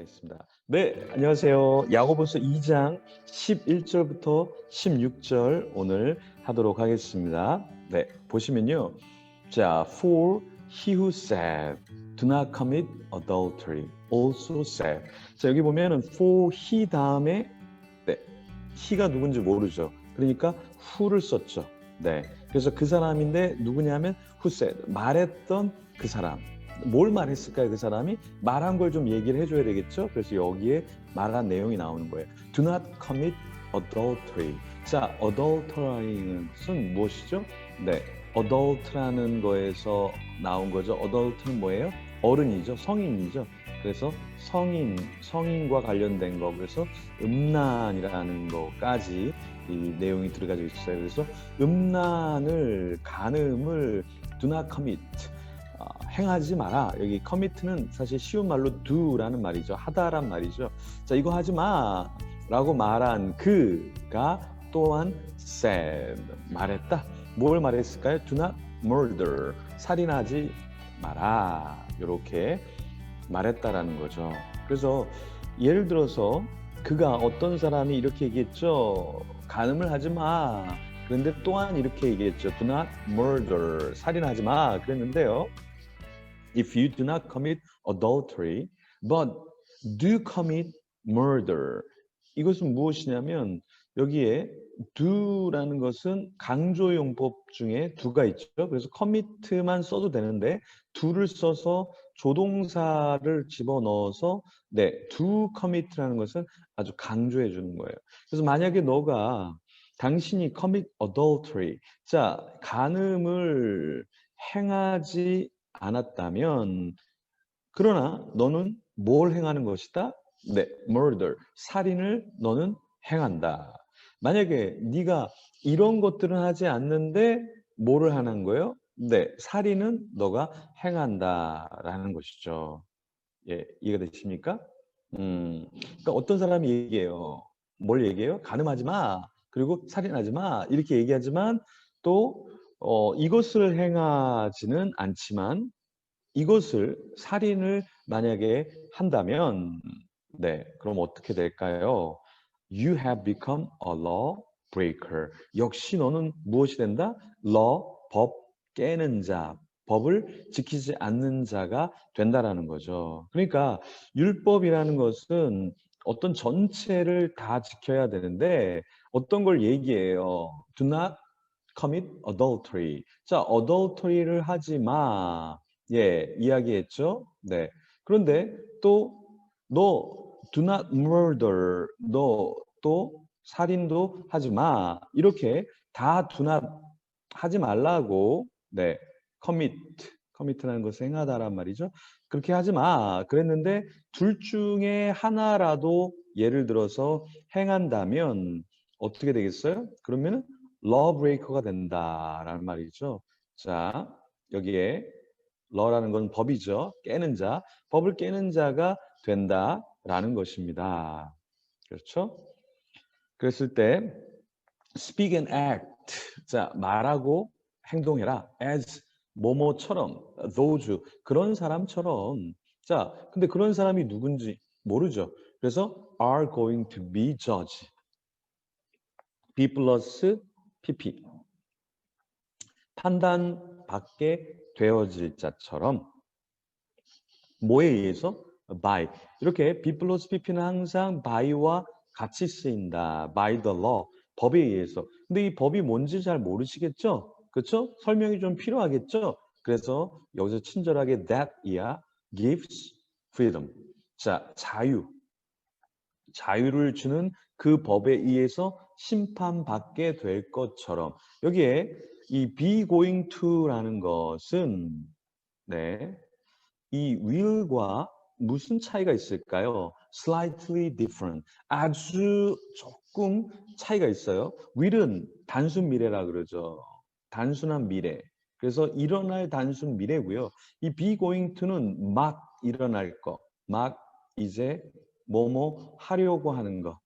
시작하겠습니다. 네, 안녕하세요. 야고보서 2장 11절부터 16절 오늘 하도록 하겠습니다. 네, 보시면요. 자, for he who said, do not commit adultery, also said. 자, 여기 보면은 for he 다음에 네, he가 누군지 모르죠. 그러니까 who를 썼죠. 네, 그래서 그 사람인데 누구냐면 who said, 말했던 그 사람. 뭘 말했을까요? 그 사람이 말한 걸 좀 얘기를 해줘야 되겠죠. 그래서 여기에 말한 내용이 나오는 거예요. Do not commit adultery. 자, adultery는 무엇이죠? 네, adult라는 거에서 나온 거죠. adult는 뭐예요? 어른이죠, 성인이죠. 그래서 성인, 성인과 관련된 거. 그래서 음란이라는 거까지 이 내용이 들어가져 있어요. 그래서 음란을, 간음을 do not commit. 어, 행하지 마라. 여기 commit는 사실 쉬운 말로 do라는 말이죠. 하다란 말이죠. 자, 이거 하지 마. 라고 말한 그가 또한 said. 말했다. 뭘 말했을까요? Do not murder. 살인하지 마라. 이렇게 말했다라는 거죠. 그래서 예를 들어서 그가 어떤 사람이 이렇게 얘기했죠. 간음을 하지 마. 그런데 또한 이렇게 얘기했죠. Do not murder. 살인하지 마. 그랬는데요. If you do not commit adultery, but do commit murder. 이것은 무엇이냐면 여기에 do라는 것은 강조용법 중에 do가 있죠. 그래서 commit만 써도 되는데 do를 써서 조동사를 집어넣어서 네, do commit라는 것은 아주 강조해 주는 거예요. 그래서 만약에 너가 당신이 commit adultery, 자 간음을 행하지 않았다면 그러나 너는 뭘 행하는 것이다? 네, murder, 살인을 너는 행한다. 만약에 네가 이런 것들은 하지 않는데 뭐를 하는 거예요? 네, 살인은 너가 행한다라는 것이죠. 예, 이해가 되십니까? 음, 그러니까 어떤 사람이 얘기해요. 뭘 얘기해요? 가늠하지 마. 그리고 살인하지 마. 이렇게 얘기하지만 또 어, 이것을 행하지는 않지만 이것을 살인을 만약에 한다면 네, 그럼 어떻게 될까요? You have become a law breaker. 역시 너는 무엇이 된다? law, 법 깨는 자, 법을 지키지 않는 자가 된다라는 거죠. 그러니까 율법이라는 것은 어떤 전체를 다 지켜야 되는데 어떤 걸 얘기해요. Do not commit adultery. 자, adultery를 하지 마. 예, 이야기했죠. 네. 그런데 또 너 do not murder. 너 또 살인도 하지 마. 이렇게 다 do not 하지 말라고 네. commit commit라는 것을 행하다란 말이죠. 그렇게 하지 마. 그랬는데 둘 중에 하나라도 예를 들어서 행한다면 어떻게 되겠어요? 그러면은 lawbreaker가 된다라는 말이죠. 자, 여기에 law라는 건 법이죠. 깨는 자, 법을 깨는 자가 된다라는 것입니다. 그렇죠? 그랬을 때 speak and act. 자, 말하고 행동해라. as 뭐뭐처럼 those 그런 사람처럼 자, 근데 그런 사람이 누군지 모르죠. 그래서 are going to be judged. B 플러스 PP 판단받게 되어질 자처럼 뭐에 의해서? by 이렇게 B 플러스 PP는 항상 by와 같이 쓰인다. by the law 법에 의해서 근데 이 법이 뭔지 잘 모르시겠죠? 그렇죠? 설명이 좀 필요하겠죠? 그래서 여기서 친절하게 that 이야 gives freedom 자 자유 자유를 주는 그 법에 의해서 심판받게 될 것처럼 여기에 이 be going to라는 것은 네, 이 will과 무슨 차이가 있을까요? slightly different 아주 조금 차이가 있어요. will은 단순 미래라 그러죠. 단순한 미래. 그래서 일어날 단순 미래고요. 이 be going to는 막 일어날 거, 막 이제 뭐뭐 하려고 하는 거.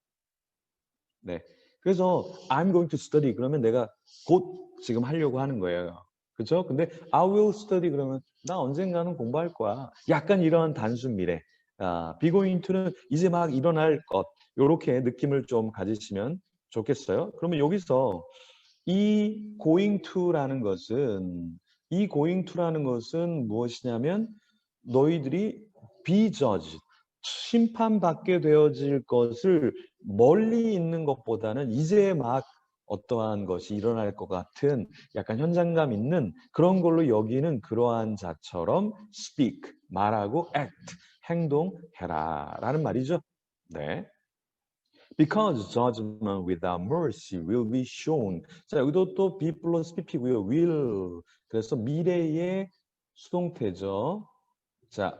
네. 그래서 I'm going to study 그러면 내가 곧 지금 하려고 하는 거예요. 그렇죠? 근데 I will study 그러면 나 언젠가는 공부할 거야. 약간 이런 단순 미래. 아, be going to는 이제 막 일어날 것 요렇게 느낌을 좀 가지시면 좋겠어요. 그러면 여기서 이 going to라는 것은 이 going to라는 것은 무엇이냐면 너희들이 be judged 심판받게 되어질 것을 멀리 있는 것보다는 이제 막 어떠한 것이 일어날 것 같은 약간 현장감 있는 그런 걸로 여기는 그러한 자처럼 speak 말하고 act 행동해라 라는 말이죠. 네. Because judgment without mercy will be shown. 자, 여기도 또 be 플러스 pp고요. will. 그래서 미래의 수동태죠. 자,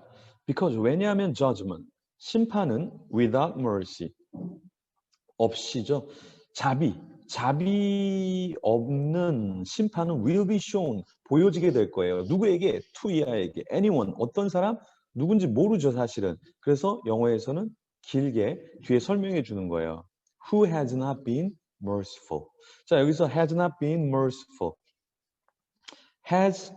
because 왜냐하면 judgment 심판은 without mercy 없이죠. 자비 자비 없는 심판은 will be shown 보여지게 될 거예요. 누구에게? 투이아에게. anyone 어떤 사람? 누군지 모르죠 사실은. 그래서 영어에서는 길게 뒤에 설명해 주는 거예요. Who has not been merciful. 자 여기서 has not been merciful. has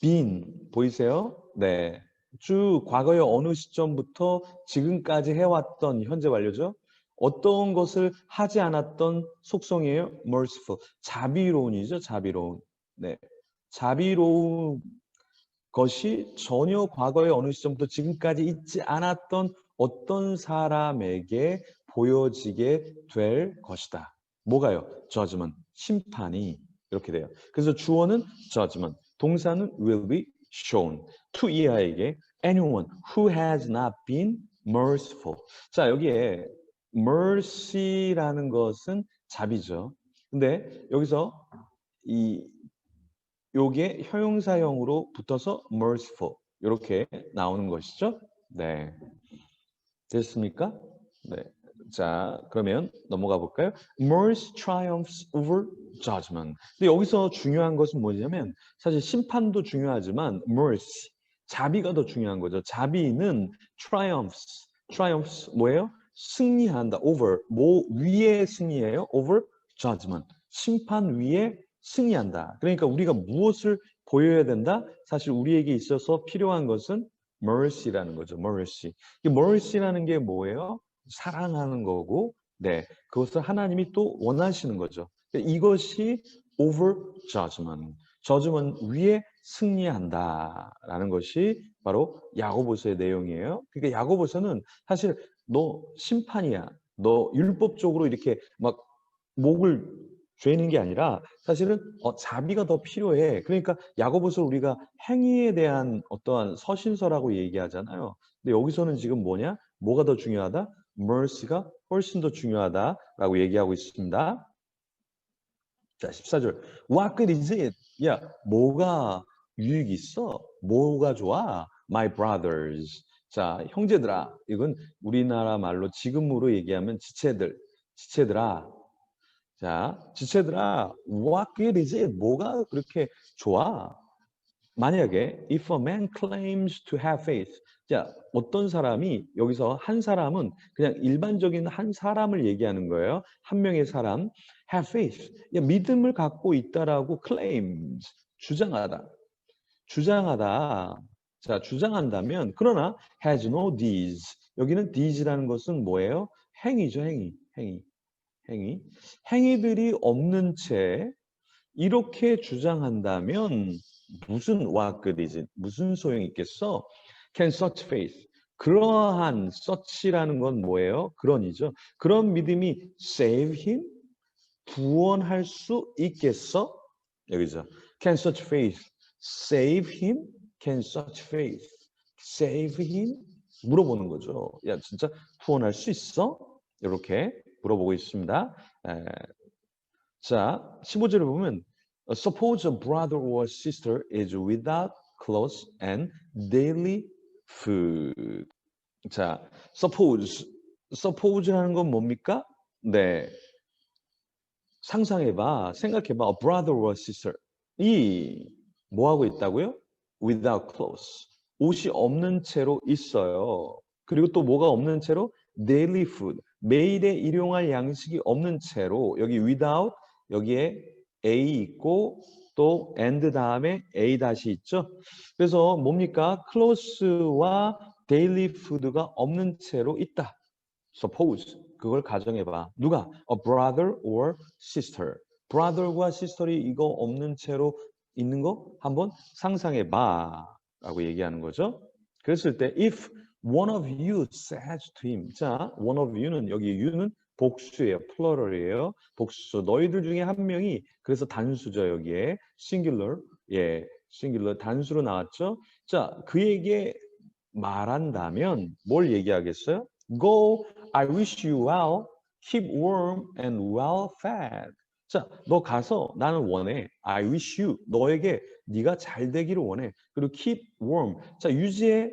been 보이세요? 네. 쭉 과거의 어느 시점부터 지금까지 해왔던 현재 완료죠. 어떤 것을 하지 않았던 속성이에요. merciful. 자비로운이죠. 자비로운. 네. 자비로운 것이 전혀 과거의 어느 시점부터 지금까지 있지 않았던 어떤 사람에게 보여지게 될 것이다. 뭐가요? judgment. 심판이 이렇게 돼요. 그래서 주어는 judgment. 동사는 will be shown. to 이하에게 anyone who has not been merciful. 자, 여기에 mercy라는 것은 자비죠. 근데 여기서 이 요게 형용사형으로 붙어서 merciful 이렇게 나오는 것이죠. 네. 됐습니까? 네. 자, 그러면 넘어가 볼까요? Mercy triumphs over judgment. 근데 여기서 중요한 것은 뭐냐면 사실 심판도 중요하지만 mercy, 자비가 더 중요한 거죠. 자비는 triumphs, triumphs 뭐예요? 승리한다. over 뭐 위에 승리해요? over judgment. 심판 위에 승리한다. 그러니까 우리가 무엇을 보여야 된다? 사실 우리에게 있어서 필요한 것은 mercy라는 거죠. mercy. 이 mercy라는 게 뭐예요? 사랑하는 거고, 네, 그것을 하나님이 또 원하시는 거죠. 이것이 over judgment, judgment 위에 승리한다라는 것이 바로 야고보서의 내용이에요. 그러니까 야고보서는 사실 너 심판이야, 너 율법적으로 이렇게 막 목을 죄는 게 아니라 사실은 어, 자비가 더 필요해. 그러니까 야고보서 우리가 행위에 대한 어떠한 서신서라고 얘기하잖아요. 근데 여기서는 지금 뭐냐? 뭐가 더 중요하다? Mercy가 훨씬 더 중요하다라고 얘기하고 있습니다. 자, 14절. What good is it? 야, 뭐가 유익이 있어? 뭐가 좋아? My brothers. 자, 형제들아. 이건 우리나라 말로 지금으로 얘기하면 지체들. 지체들아. 자, 지체들아. What good is it? 뭐가 그렇게 좋아? 만약에 if a man claims to have faith 자, 어떤 사람이 여기서 한 사람은 그냥 일반적인 한 사람을 얘기하는 거예요. 한 명의 사람 have faith 야, 믿음을 갖고 있다라고 claims 주장하다. 주장하다. 자, 주장한다면 그러나 has no deeds 여기는 deeds라는 것은 뭐예요? 행위죠, 행위. 행위. 행위. 행위들이 없는 채 이렇게 주장한다면 무슨 와그리지 무슨 소용이 있겠어? Can such faith 그러한 such라는 건 뭐예요? 그런이죠. 그런 믿음이 save him 구원할 수 있겠어? 여기죠. Can such faith save him? Can such faith save him? 물어보는 거죠. 야 진짜 구원할 수 있어? 이렇게 물어보고 있습니다. 에, 자 15절에 보면 Suppose a brother or sister is without clothes and daily food. 자, suppose. suppose라는 건 뭡니까? 네. 상상해봐, 생각해봐. A brother or sister. 이 뭐하고 있다고요? Without clothes. 옷이 없는 채로 있어요. 그리고 또 뭐가 없는 채로? Daily food. 매일의 일용할 양식이 없는 채로 여기 without 여기에 A 있고 또 and 다음에 A 다시 있죠. 그래서 뭡니까? close와 데일리 푸드가 없는 채로 있다. Suppose 그걸 가정해 봐. 누가? A brother or sister. brother과 sister이 이거 없는 채로 있는 거 한번 상상해 봐. 라고 얘기하는 거죠. 그랬을 때 if one of you says to him. 자, one of you는 여기 you는 복수예요. 플러럴이에요. 복수. 너희들 중에 한 명이 그래서 단수죠, 여기에. singular. 예. singular 단수로 나왔죠. 자, 그에게 말한다면 뭘 얘기하겠어요? Go, I wish you well, keep warm and well fed. 자, 너 가서 나는 원해. I wish you. 너에게 네가 잘 되기를 원해. 그리고 keep warm. 자, 유지해.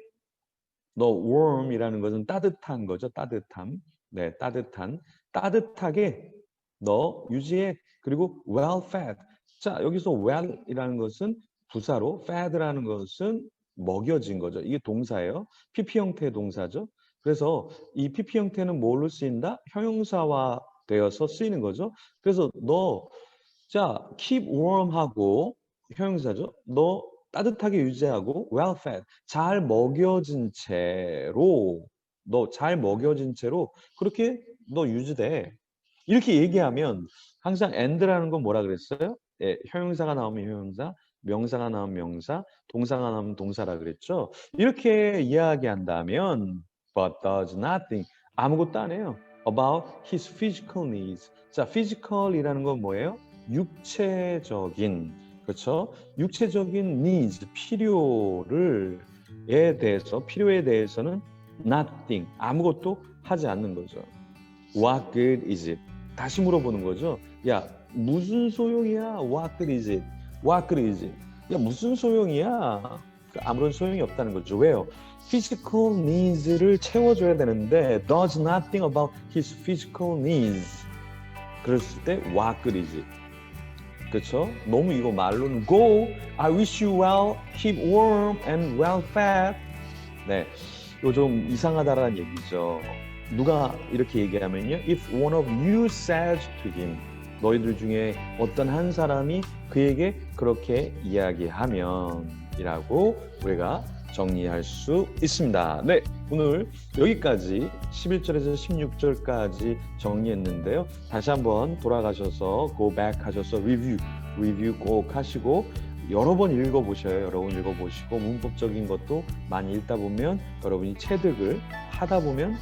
너 warm이라는 것은 따뜻한 거죠. 따뜻함. 네, 따뜻한. 따뜻하게 너 유지해. 그리고 well fed. 자, 여기서 well이라는 것은 부사로 fed라는 것은 먹여진 거죠. 이게 동사예요. PP 형태의 동사죠. 그래서 이 PP 형태는 뭘로 쓰인다? 형용사화 되어서 쓰이는 거죠. 그래서 너, 자, keep warm 하고 형용사죠. 너 따뜻하게 유지하고 well fed, 잘 먹여진 채로, 너 잘 먹여진 채로 그렇게 너 유지돼. 이렇게 얘기하면 항상 and라는 건 뭐라 그랬어요? 예, 형용사가 나오면 형용사, 명사가 나오면 명사, 동사가 나오면 동사라 그랬죠. 이렇게 이야기한다면 but does nothing 아무것도 안 해요. about his physical needs. 자, physical이라는 건 뭐예요? 육체적인 그렇죠? 육체적인 needs 필요를 에 대해서 필요에 대해서는 nothing 아무것도 하지 않는 거죠. What good is it? 다시 물어보는 거죠. 야 무슨 소용이야? What good is it? What good is it? 야 무슨 소용이야? 아무런 소용이 없다는 거죠. 왜요? physical needs를 채워줘야 되는데 does nothing about his physical needs. 그랬을 때 what good is it? 그렇죠? 너무 이거 말로는 go, I wish you well, keep warm and well fed. 네, 이거 좀 이상하다라는 얘기죠. 누가 이렇게 얘기하면요, if one of you says to him, 너희들 중에 어떤 한 사람이 그에게 그렇게 이야기하면이라고 우리가 정리할 수 있습니다. 네, 오늘 여기까지 11절에서 16절까지 정리했는데요. 다시 한번 돌아가셔서 go back 하셔서 리뷰, 리뷰 꼭 하시고 여러 번 읽어보셔요. 여러 번 읽어보시고 문법적인 것도 많이 읽다 보면 여러분이 체득을 하다 보면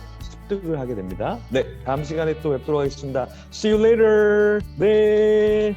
습득을 하게 됩니다. 네, 다음 시간에 또 뵙도록 하겠습니다. See you later. 네.